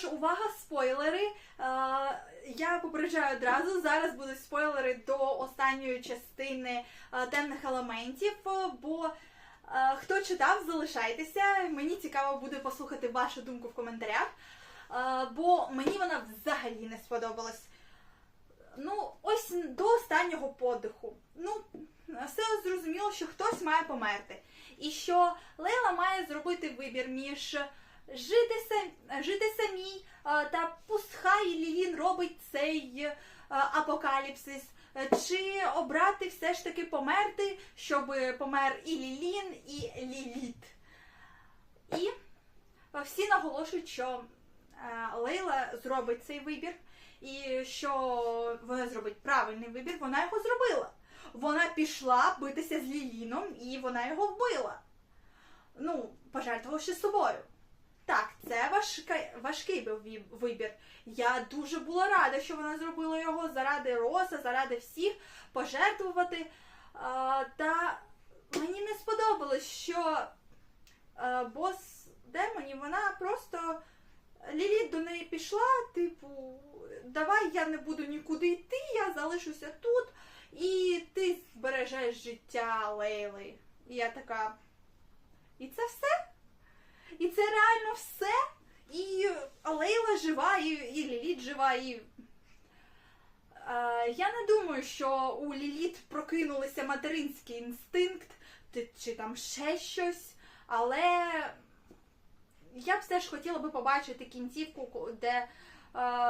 Тож, увага, спойлери. Я попереджаю одразу. Зараз будуть спойлери до останньої частини темних елементів, бо хто читав, залишайтеся. Мені цікаво буде послухати вашу думку в коментарях. Бо мені вона взагалі не сподобалась. Ну, ось до останнього подиху. Ну, все зрозуміло, що хтось має померти. І що Лейла має зробити вибір між жити, сам, жити самій та пускай Лілін робить цей апокаліпсис, чи обрати все ж таки померти, щоб помер і Лілін, і Ліліт. І всі наголошують, що Лейла зробить цей вибір, і що вона зробить правильний вибір, вона його зробила. Вона пішла битися з Ліліном, і вона його вбила. Ну, пожертвувавши собою. Так, це важка, важкий був вибір. Я дуже була рада, що вона зробила його заради Роса, заради всіх пожертвувати. А, та мені не сподобалось, що а, бос демонів, вона просто Ліліт до неї пішла, типу, давай я не буду нікуди йти, я залишуся тут, і ти збережеш життя Лейли. І я така. І це все? І це реально все? І Лейла жива, і, і Ліліт жива, і. Е, я не думаю, що у Ліліт прокинулися материнський інстинкт чи там ще щось, але я б все ж хотіла би побачити кінцівку, де е,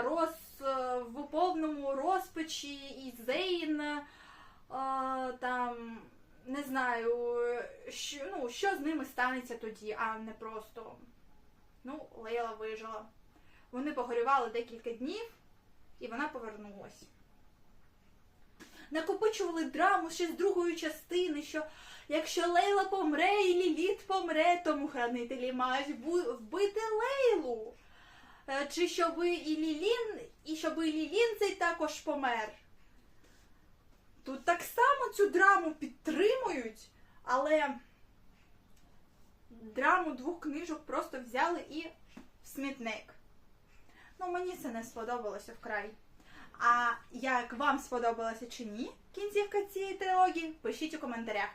Рос е, в повному розпачі і Зейн е, там не знаю, що, ну, що з ними станеться тоді, а не просто. Ну, Лейла вижила. Вони погорювали декілька днів, і вона повернулась. Накопичували драму ще з другої частини, що якщо Лейла помре і Ліліт помре, тому хранителі мають вбити Лейлу. Е, Чи щоб і Лілін, і щоб і Лілін цей також помер. Тут так само цю драму підтримують, але драму двох книжок просто взяли і в смітник. Ну, мені це не сподобалося вкрай. А як вам сподобалося чи ні кінцівка цієї трилогії, пишіть у коментарях.